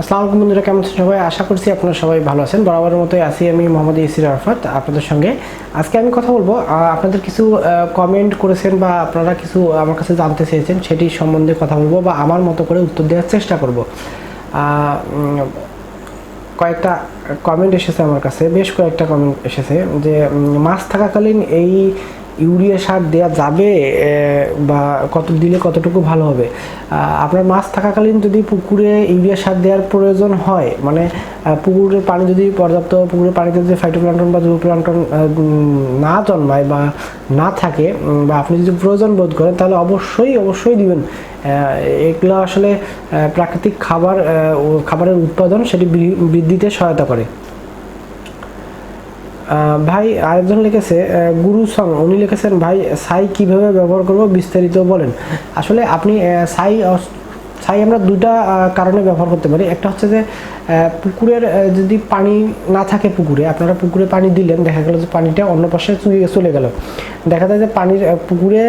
আসসালামু আলাইকুম বন্ধুরা কেমন আছেন সবাই, আশা করছি আপনারা সবাই ভালো আছেন। বরাবরের মতোই আছি আমি মোহাম্মদ ইসির আরফাত, আপনাদের সঙ্গে। আজকে আমি কথা বলব আপনাদের কিছু কমেন্ট করেছেন বা আপনারা কিছু আমার কাছে জানতে চেয়েছেন, সেটি সম্বন্ধে কথা বলব বা আমার মতো করে উত্তর দেওয়ার চেষ্টা করব। কয়েকটা কমেন্ট এসেছে আমার কাছে, বেশ কয়েকটা কমেন্ট এসেছে যে মাছ থাকাকালীন এই ইউরিয়া সার দেওয়া যাবে বা কত দিলে কতটুকু ভালো হবে? আপনার মাছ থাকাকালীন যদি পুকুরে ইউরিয়া সার দেওয়ার প্রয়োজন হয় মানে পুকুরের পানি যদি পর্যাপ্ত পুকুরের পানিতে যদি ফাইটোপ্লান্টন বা জুপ্লান্টন না জন্মায় বা না থাকে বা আপনি যদি প্রয়োজন বোধ করেন, তাহলে অবশ্যই অবশ্যই দিবেন। এগুলো আসলে প্রাকৃতিক খাবার খাবারের উৎপাদন সেটি বৃদ্ধিতে সহায়তা করে। ভাই আরেকজন লিখেছে গুরু সং, উনি লিখেছেন, ভাই, সাই কীভাবে ব্যবহার করব বিস্তারিত বলেন। আসলে আপনি সাই ছাই আমরা দুটা কারণে ব্যবহার করতে পারি। একটা হচ্ছে যে পুকুরের যদি পানি না থাকে পুকুরে, আপনারা পুকুরে পানি দিলেন, দেখা গেল যে পানিটা অন্য পাশে চলে গেল। দেখা যায় যে পানির পুকুরে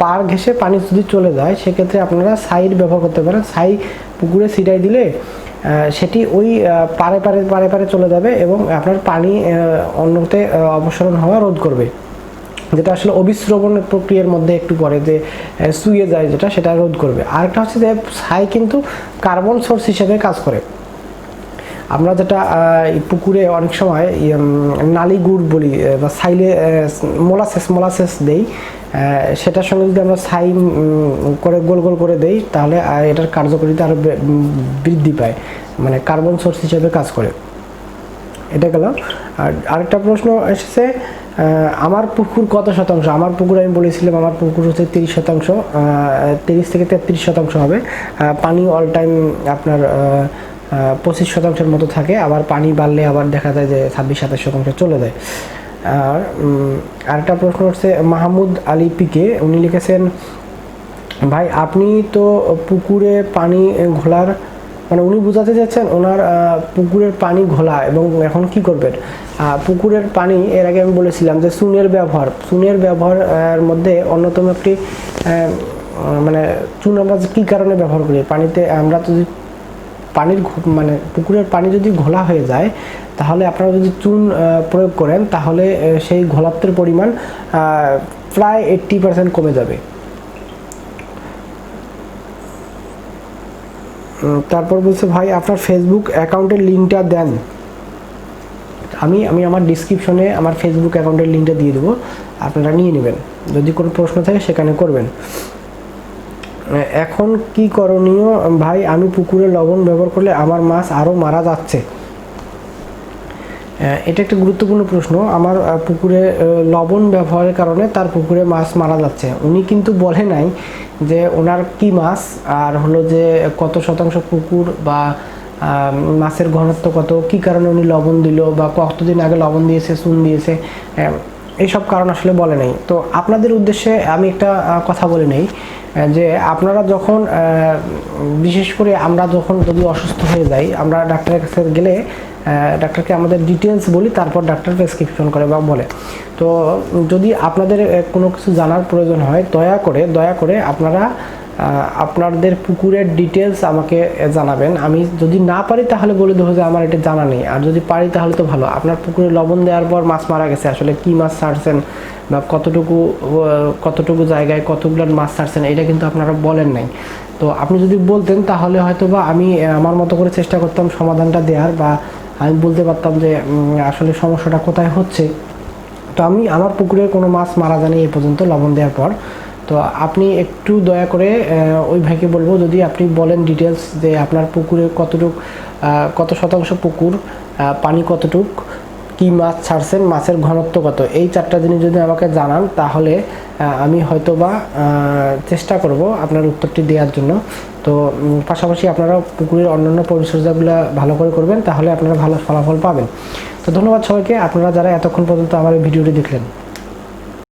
পার ঘেসে পানি যদি চলে যায়, সেক্ষেত্রে আপনারা সাইড ব্যবহার করতে পারেন। সাই পুকুরে ছিটাই দিলে সেটি ওই পারে পারে পারে পারে চলে যাবে এবং আপনার পানি অন্যতে অবসরণ হওয়া রোধ করবে। যেটা আসলে অবিশ্রবণ প্রক্রিয়ার মধ্যে একটু পরে যে শুয়ে যায় যেটা, সেটা রোধ করবে। আরেকটা হচ্ছে যে, ছাই কিন্তু কার্বন সোর্স হিসেবে কাজ করে। আমরা যেটা পুকুরে অনেক সময় নালি গুড় বলি বা সাইলে মোলাসেস মোলাসেস দেই সেটার সঙ্গে যদি আমরা ছাই করে গোল গোল করে দেই, তাহলে এটার কার্যকারিতা আরও বৃদ্ধি পায় মানে কার্বন সোর্স হিসেবে কাজ করে। এটা গেল। আর আরেকটা প্রশ্ন এসেছে আমার পুকুর কত শতাংশ? আমার পুকুর আমি বলেছিলাম, আমার পুকুর হচ্ছে তিরিশ শতাংশ তিরিশ থেকে তেত্রিশ শতাংশ হবে। পানি অল টাইম আপনার পঁচিশ শতাংশের মতো থাকে আবার পানি বাড়লে আবার দেখা যায় যে ছাব্বিশ সাতাশ শতাংশ চলে যায়। আর আরেকটা প্রশ্ন হচ্ছে মাহমুদ আলী পিকে উনি লিখেছেন ভাই আপনি তো পুকুরে পানি ঘোলার মানে উনি বোঝাতে চাচ্ছেন ওনার পুকুরের পানি ঘোলা এবং এখন কি করবেন? পুকুরের পানি এর আগে আমি বলেছিলাম যে চুনের ব্যবহার চুনের ব্যবহার আহ, এর মধ্যে অন্যতম একটি মানে চুন আমরা কী কারণে ব্যবহার করি? পানিতে আমরা যদি পানির মানে পুকুরের পানি যদি ঘোলা হয়ে যায়, তাহলে আপনারা যদি চুন প্রয়োগ করেন, তাহলে সেই ঘোলাত্বের পরিমাণ প্রায় এইট্টি পার্সেন্ট কমে যাবে। তারপর বলছে, ভাই, আপনার ফেসবুক অ্যাকাউন্টের লিঙ্কটা দেন। আমি আমি আমার ডিসক্রিপশনে আমার ফেসবুক অ্যাকাউন্টের লিঙ্কটা দিয়ে দেবো। আপনারা নিয়ে নেবেন। যদি কোনো প্রশ্ন থাকে, সেখানে করবেন। এখন কি করণীয়? ভাই, আমি পুকুরে লবণ ব্যবহার করলে আমার মাছ আরও মারা যাচ্ছে। এটা একটা গুরুত্বপূর্ণ প্রশ্ন। আমার পুকুরে লবণ ব্যবহারের কারণে তার পুকুরে মাছ মারা যাচ্ছে। উনি কিন্তু বলে নাই যে ওনার কি মাছ, আর হলো যে কত শতাংশ পুকুর বা মাছের ঘনত্ব কত, কি কারণে উনি লবণ দিল বা কতদিন আগে লবণ দিয়েছে, চুন দিয়েছে। এইসব কারণ আসলে বলে নাই। তো আপনাদের উদ্দেশ্যে আমি একটা কথা বলে নেই যে আপনারা যখন বিশেষ করে আমরা যখন যদি অসুস্থ হয়ে যাই, আমরা ডাক্তারের কাছে গেলে ডাক্তারকে আমাদের ডিটেলস বলি, তারপর ডাক্তার প্রেসক্রিপশন করে বা বলে। তো যদি আপনাদের কোনো কিছু জানার প্রয়োজন হয়, দয়া করে দয়া করে আপনারা আপনাদের পুকুরের ডিটেলস আমাকে জানাবেন। আমি যদি না পারি তাহলে বলে দেবো যে আমার এটা জানা নেই। আর যদি পারি তাহলে তো ভালো। আপনার পুকুরে লবণ দেওয়ার পর মাছ মারা গেছে। আসলে কি মাছ ছাড়ছেন বা কতটুকু কতটুকু জায়গায় কতগুলো মাছ ছাড়ছেন এটা কিন্তু আপনারা বলেন নাই। তো আপনি যদি বলতেন তাহলে হয়তো বা আমি আমার মতো করে চেষ্টা করতাম সমাধানটা দেওয়ার বা আমি বলতে পারতাম যে আসলে সমস্যাটা কোথায় হচ্ছে। তো আমি আমার পুকুরে কোনো মাছ মারা যায়নি এই পর্যন্ত লবণ দেওয়ার পর। তো আপনি একটু দয়া করে ওই ভাইকে বলব যদি আপনি বলেন ডিটেলস যে আপনার পুকুরে কতটুক কত শতাংশ পুকুর পানি কতটুক কি মাছ ছাড়ছেন মাছের ঘনত্ব কত এই চারটা জিনিস যদি আমাকে জানান তাহলে আমি হয়তোবা আহ, চেষ্টা করব আপনার উত্তরটি দেওয়ার জন্য। তো পাশাপাশি আপনারা পুকুরের অন্যান্য পরিচর্যাগুলো ভালো করে করবেন তাহলে আপনারা ভালো ফলাফল পাবেন। তো ধন্যবাদ সবাইকে আপনারা যারা এতক্ষণ পর্যন্ত আমার ভিডিওটি দেখলেন।